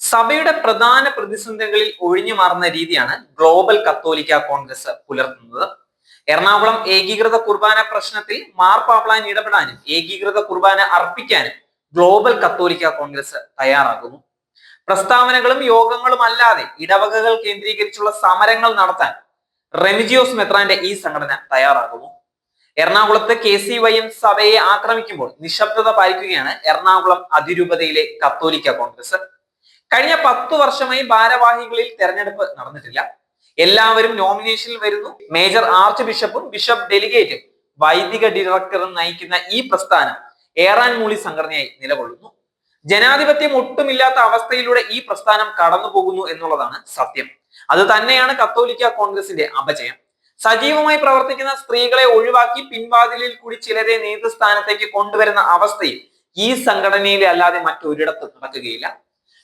സഭയുടെ പ്രധാന പ്രതിസന്ധികളിൽ ഒഴിഞ്ഞു മാറുന്ന രീതിയാണ് ഗ്ലോബൽ കത്തോലിക്ക കോൺഗ്രസ് പുലർത്തുന്നത്. എറണാകുളം ഏകീകൃത കുർബാന പ്രശ്നത്തിൽ മാർപ്പാപ്ലാൻ ഇടപെടാനും ഏകീകൃത കുർബാന അർപ്പിക്കാനും ഗ്ലോബൽ കത്തോലിക്ക കോൺഗ്രസ് തയ്യാറാകുന്നു. പ്രസ്താവനകളും യോഗങ്ങളും അല്ലാതെ ഇടവകകൾ കേന്ദ്രീകരിച്ചുള്ള സമരങ്ങൾ നടത്താൻ റെമിജിയോസ് മെത്രാന്റെ ഈ സംഘടന തയ്യാറാകുന്നു. എറണാകുളത്ത് കെ സി വൈ എം സഭയെ ആക്രമിക്കുമ്പോൾ നിശബ്ദത പാലിക്കുകയാണ് എറണാകുളം അതിരൂപതയിലെ കത്തോലിക്ക കോൺഗ്രസ്. കഴിഞ്ഞ പത്ത് വർഷമായി ഭാരവാഹികളിൽ തെരഞ്ഞെടുപ്പ് നടന്നിട്ടില്ല. എല്ലാവരും നോമിനേഷനിൽ വരുന്നു. മേജർ ആർച്ച് ബിഷപ്പും ബിഷപ്പ് ഡെലിഗേറ്റും വൈദിക ഡയറക്ടറും നയിക്കുന്ന ഈ പ്രസ്ഥാനം ഏറാൻ മൂളി സംഘടനയായി നിലകൊള്ളുന്നു. ജനാധിപത്യം ഒട്ടുമില്ലാത്ത അവസ്ഥയിലൂടെ ഈ പ്രസ്ഥാനം കടന്നു പോകുന്നു എന്നുള്ളതാണ് സത്യം. അത് തന്നെയാണ് കത്തോലിക്ക കോൺഗ്രസിന്റെ അപജയം. സജീവമായി പ്രവർത്തിക്കുന്ന സ്ത്രീകളെ ഒഴിവാക്കി പിൻവാതിലിൽ കൂടി ചിലരെ നേതൃസ്ഥാനത്തേക്ക് കൊണ്ടുവരുന്ന അവസ്ഥയിൽ ഈ സംഘടനയിലെ അല്ലാതെ മറ്റൊരിടത്ത് നടക്കുകയില്ല.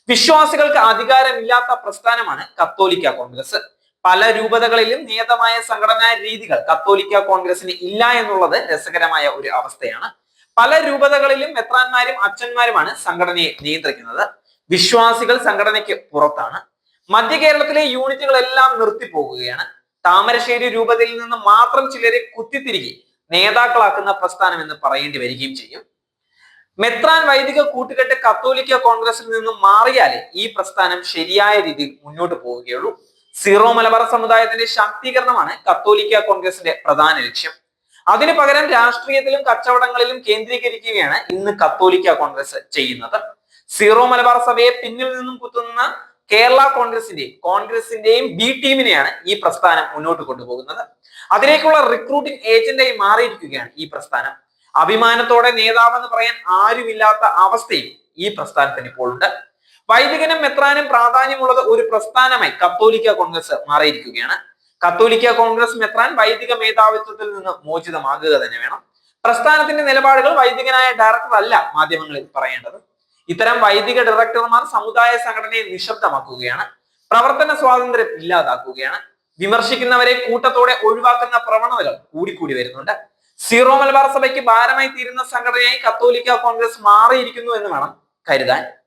വിശ്വാസികൾക്ക് അധികാരമില്ലാത്ത പ്രസ്ഥാനമാണ് കത്തോലിക്ക കോൺഗ്രസ്. പല രൂപതകളിലും നിയതമായ സംഘടനാ രീതികൾ കത്തോലിക്ക കോൺഗ്രസിന് ഇല്ല എന്നുള്ളത് രസകരമായ ഒരു അവസ്ഥയാണ്. പല രൂപതകളിലും മെത്രാന്മാരും അച്ഛന്മാരുമാണ് സംഘടനയെ നിയന്ത്രിക്കുന്നത്. വിശ്വാസികൾ സംഘടനയ്ക്ക് പുറത്താണ്. മധ്യ കേരളത്തിലെ യൂണിറ്റുകളെല്ലാം നിർത്തിപ്പോകുകയാണ്. താമരശ്ശേരി രൂപതയിൽ നിന്ന് മാത്രം ചിലരെ കുത്തിത്തിരികെ നേതാക്കളാക്കുന്ന പ്രസ്ഥാനം എന്ന് പറയേണ്ടി വരികയും ചെയ്യും. മെത്രാൻ വൈദിക കൂട്ടുകെട്ട് കത്തോലിക്ക കോൺഗ്രസിൽ നിന്നും മാറിയാലേ ഈ പ്രസ്ഥാനം ശരിയായ രീതിയിൽ മുന്നോട്ട് പോവുകയുള്ളൂ. സീറോ മലബാർ സമുദായത്തിന്റെ ശാക്തീകരണമാണ് കത്തോലിക്ക കോൺഗ്രസിന്റെ പ്രധാന ലക്ഷ്യം. അതിനു പകരം രാഷ്ട്രീയത്തിലും കച്ചവടങ്ങളിലും കേന്ദ്രീകരിക്കുകയാണ് ഇന്ന് കത്തോലിക്ക കോൺഗ്രസ് ചെയ്യുന്നത്. സീറോ മലബാർ സഭയെ പിന്നിൽ നിന്നും കുത്തുന്ന കേരള കോൺഗ്രസിന്റെയും കോൺഗ്രസിന്റെയും ബി ടീമിനെയാണ് ഈ പ്രസ്ഥാനം മുന്നോട്ട് കൊണ്ടുപോകുന്നത്. അതിലേക്കുള്ള റിക്രൂട്ടിംഗ് ഏജന്റായി മാറിയിരിക്കുകയാണ് ഈ പ്രസ്ഥാനം. അഭിമാനത്തോടെ നേതാവെന്ന് പറയാൻ ആരുമില്ലാത്ത അവസ്ഥയും ഈ പ്രസ്ഥാനത്തിന് ഇപ്പോൾ ഉണ്ട് വൈദികനും മെത്രാനും പ്രാധാന്യമുള്ളത് ഒരു പ്രസ്ഥാനമായി കത്തോലിക്ക കോൺഗ്രസ് മാറിയിരിക്കുകയാണ്. കത്തോലിക്ക കോൺഗ്രസ് മെത്രാൻ വൈദിക മേധാവിത്വത്തിൽ നിന്ന് മോചിതമാകുക തന്നെ വേണം. പ്രസ്ഥാനത്തിന്റെ നിലപാടുകൾ വൈദികനായ ഡയറക്ടർ അല്ല മാധ്യമങ്ങളിൽ പറയേണ്ടത്. ഇത്തരം വൈദിക ഡയറക്ടർമാർ സമുദായ സംഘടനയെ നിശബ്ദമാക്കുകയാണ്. പ്രവർത്തന സ്വാതന്ത്ര്യം ഇല്ലാതാക്കുകയാണ്. വിമർശിക്കുന്നവരെ കൂട്ടത്തോടെ ഒഴിവാക്കുന്ന പ്രവണതകൾ കൂടിക്കൂടി വരുന്നുണ്ട്. സീറോ മലബാർ സഭയ്ക്ക് ഭാരമായി തീരുന്ന സംഘടനയായി കത്തോലിക്ക കോൺഗ്രസ് മാറിയിരിക്കുന്നു എന്ന് വേണം കരുതാൻ.